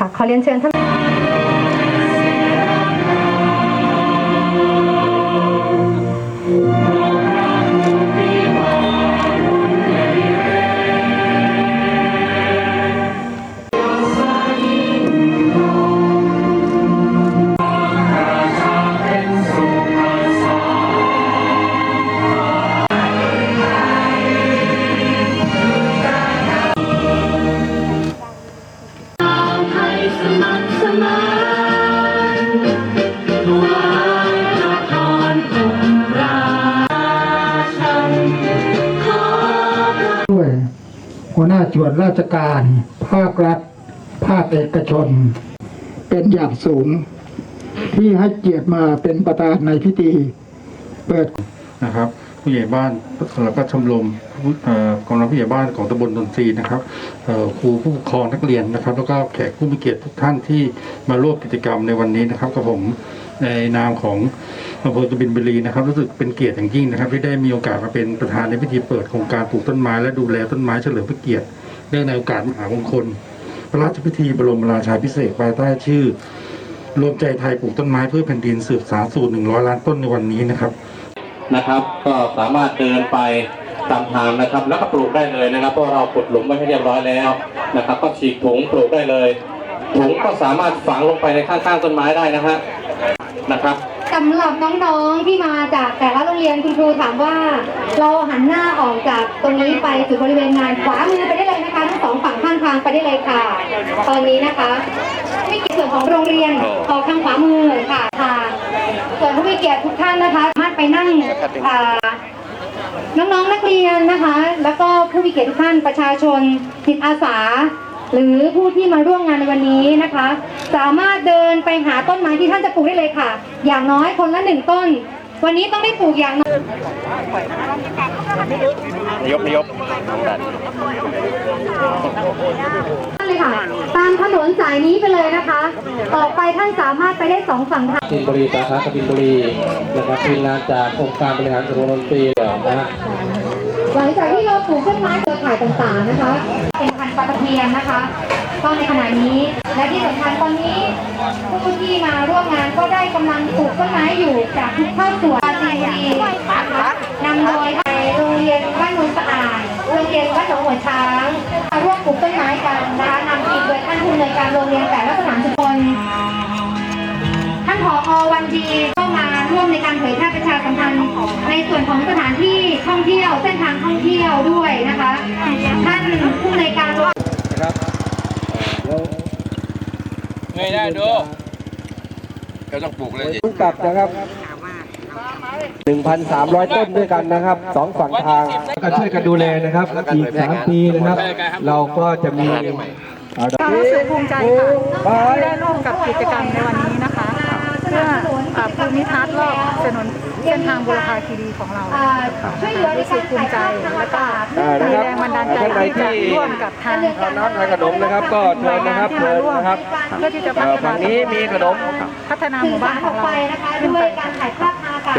ค่ะขอเรียนเชิญท่าน หัวหน้าส่วนราชการ ภาครัฐ ภาคเอกชน เป็นอย่างสูง ที่ให้เกียรติมาเป็นประธานในพิธี เปิดนะครับ ผู้ใหญ่บ้านแล้วก็ชมรมเอ่อกองร้อยผู้ใหญ่บ้านของตำบลดนตรีนะครับครูผู้ปกครองนักเรียนนะครับ แล้วก็แขกผู้มีเกียรติทุกท่านที่มาร่วมกิจกรรมในวันนี้นะครับกับผมในนามของอำเภอกบินบุรีนะครับรู้สึกเป็นเกียรติอย่างยิ่งนะครับ ที่ได้มีโอกาสมาเป็นประธานในพิธีเปิดโครงการปลูกต้นไม้และดูแลต้นไม้เฉลิมพระเกียรติเนื่องในโอกาสมหามงคล พระราชพิธีบรมราชาภิเศษภายใต้ชื่อ รวมใจไทยปลูกต้นไม้เพื่อแผ่นดินสืบสานสู่หนึ่งร้อยล้านต้นในวันนี้นะครับ นะครับ ก็สามารถเดินไปตามทางนะครับ แล้วก็ปลูกได้เลยนะครับเพราะเราขุดหลุมไว้ให้เรียบร้อยแล้วนะครับ ก็ฉีกถุงปลูกได้เลยถุงก็สามารถฝังลงไปในข้างๆต้นไม้ได้นะฮะนะครับสำหรับน้องๆที่มาจากแต่ละโรงเรียนคุณครูถามว่า เราหันหน้าออกจากตรงนี้ไปสู่บริเวณงานขวามือไปได้เลยนะคะทั้งสองฝั่งข้างทางไปได้เลยค่ะ ตอนนี้นะคะไม่เกี่ยวส่วนของโรงเรียนออกทางขวามือค่ะค่ะ ส่วนผู้มีเกียรติทุกท่านนะคะสามารถไปนั่งอ่าน้องๆนักเรียนนะคะ แล้วก็ผู้มีเกียรติทุกท่านประชาชนจิตอาสา หรือผู้ที่มาร่วมงานในวันนี้นะคะ สามารถเดินไปหาต้นไม้ที่ท่านจะปลูกได้เลยค่ะ อย่างน้อยคนละหนึ่งต้น วันนี้ต้องได้ปลูกอย่างน้อย เลยค่ะ ตามถนนสายนี้ไปเลยนะคะต่อไปท่านสามารถไปได้สองฝั่งทางบินบุรีสาขากบินบุรีนะครับทีมงานจากองค์การบริหารส่วนดนตรีนะฮะหลังจากที่เราปลูกต้นไม้เครือข่ายต่างๆนะคะ เป็นพันธุ์ปลาตะเพียนนะคะก็ในขณะนี้ และที่สำคัญตอนนี้ผู้ที่มาร่วมงานก็ได้กำลังปลูกต้นไม้อยู่จากทุกภาคส่วนปราจีนบุรีนะคะนำโดย ลูกต้นไม้กันนะคะนำทีมโดยท่านผู้อำนวยการโรงเรียนแต่ละสถานชุมชนท่านผอวันดีก็มาร่วมในการเผยแพร่ประชาสัมพันธ์ในส่วนของสถานที่ท่องเที่ยวเส้นทางท่องเที่ยวด้วยนะคะ ท่านผู้ในวยการโรงเงยได้ดูก็ต้องปลูกเลยทุกตับนะครับ 1,300 ต้นด้วยกันนะครับสองฝั่งทางก็ช่วยกันดูแลนะครับอีก3ปีนะครับ เราก็จะมีอ่าดอกรู้สึกภูมิใจค่ะที่ได้ร่วมกับกิจกรรมในวันนี้นะคะ เพื่ออ่าภูมิทัศน์รอบถนนเส้นทางบุรพาคีรีของเราอ่าช่วยเหลือในรู้สึกากรภูถ่ายมิใจภาพแล้วก็อ่านะมีครับแรงบันดาลใจท่านใดที่จะที่ร่วมกับทางทานน้ำทานขนมนะครับ ก็เชิญนะครับเชิญนะครับเพื่อที่จะพัอ่าฒนาฝั่งนี้มีขนมพัฒนาหสื่มู่อบ้าสานรขออองกเราไปนะค